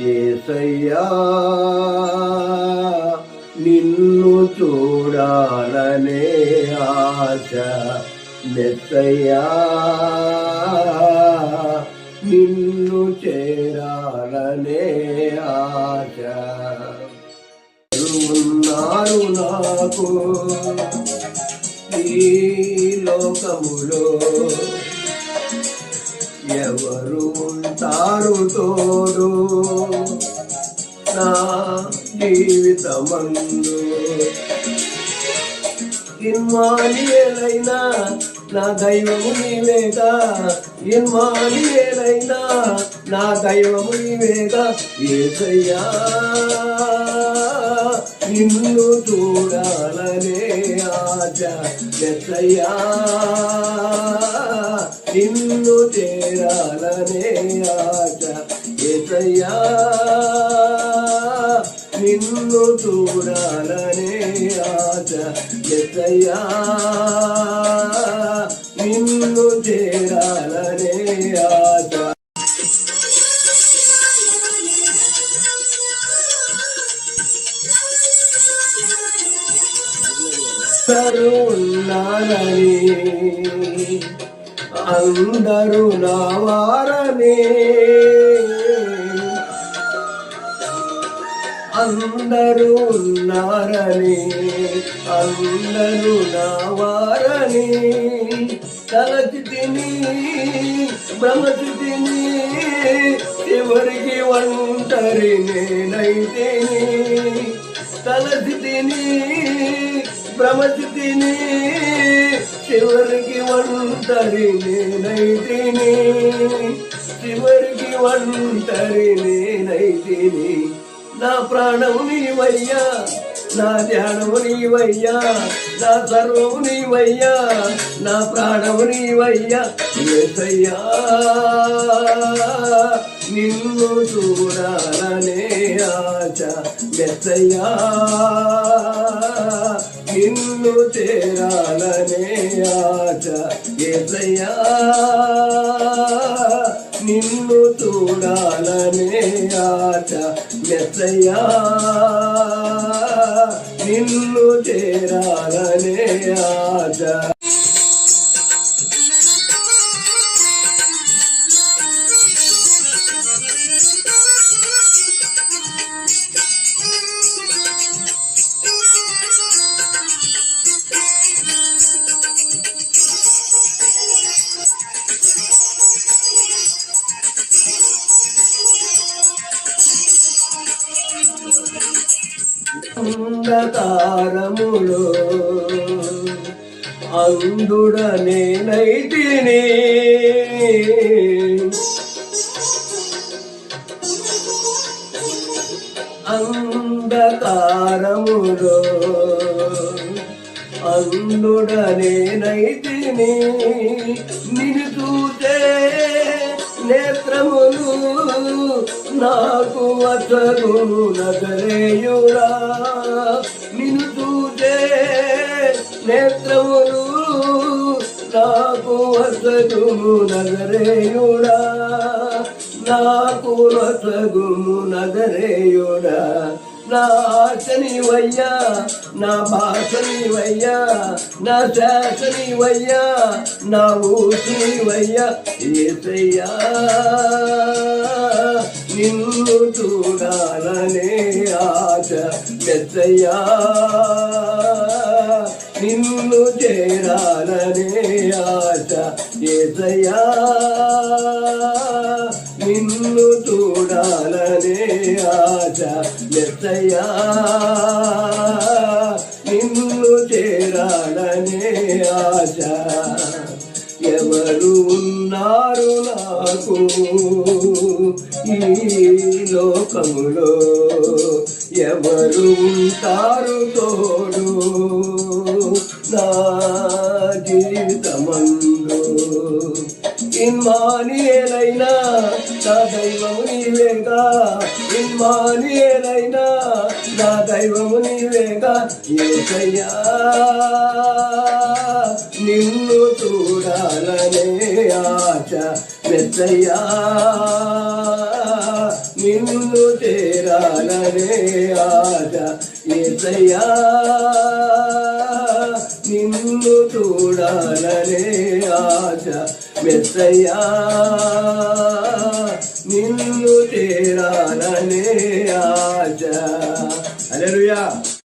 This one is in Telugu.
ఏసయ్యా నిన్ను చూడాలనే ఆశ మెత్తయ్యా నిన్ను చేరాలనే ఆశ. ఉన్నారు నాకు ఈ లోకములో. ఎవరు ఉంటారు తోడు? జీవితమందు. ఇన్మానియేలైనా నా దైవము నీవేగా. ఇన్మానియేలైనా నా దైవము నీవేగా. ఏసయ్యా నిన్ను చూడాలనే ఆశ ఎసయ్యా నిన్ను చేరాలనే ఆశ ఎసయ్యా నిన్ను చూడాలనే ఆశ ఎసయ్యా నిన్ను చేరాలనే ఆశ. ఉన్నారని అందరూ నా వారనే అందరూ ఉన్నారని అందరూ నావారని వారని తలచి తిని భ్రమచి తిని ఎవరికి ఒంటరి నేనైతే తలచి తిని భ్రమచి తిని చివరికి ఒంటరి నేనైతేని చివరికి ఒంటరి నేనైతేని. నా ప్రాణము నీవయ్యా నా ధ్యానము నీవయ్యా నా సర్వము నీవయ్యా నా ప్రాణము నీవయ్యా. ఏసయ్యా నిన్ను చూడాలనే ఆశ మెస్సయ్యా నిన్ను చేరాలనే ఆశ ఏసయ్యా. నిన్ను చూడాలనే ఆశ మెస్సయ్యా నిన్ను చేరాలనే అంధకారములో అందుడనే నైతిని. అంధకారములో అందుడ నైతిని నిన్ను చూసే నేత్రములు నాకు అతను నగరేయుడా నిన్ను చూసే నేత్రములు నాకు అసగుము నగరేయుడా నాకు రసగుము నగరేయుడా నా ఆశని నా భాషనివయ్యా నా శాసనివయ్యా నా ఊసినివయ్యా ఏసయ్యా నిన్ను చూడాలనే ఆశ మెచ్చయ్యా నిన్ను చేరాలనే ఆశ ఏసయ్యా. రాజా మెచ్చయ్యా నిన్ను చేరాడనే ఆశ. ఎవరు ఉన్నారు నాకు ఈ లోకములో? ఎవరు ఉంటారు తోడు నా జీవితమందు? ఇన్మానియేలైనా నా దైవము నీవేగా. ఇన్మానియేలైనా నా దైవము నీవేగా. ఏసయ్యా నిన్ను చూడాలనే ఆశ మెచ్చయ్యా నిన్ను చేరాలనే ఆశ ఏసయ్యా. నిన్ను చూడాలనే ఆశ మెస్సయ్యా నిన్ను చేరాలనే ఆశ. అలెలుయా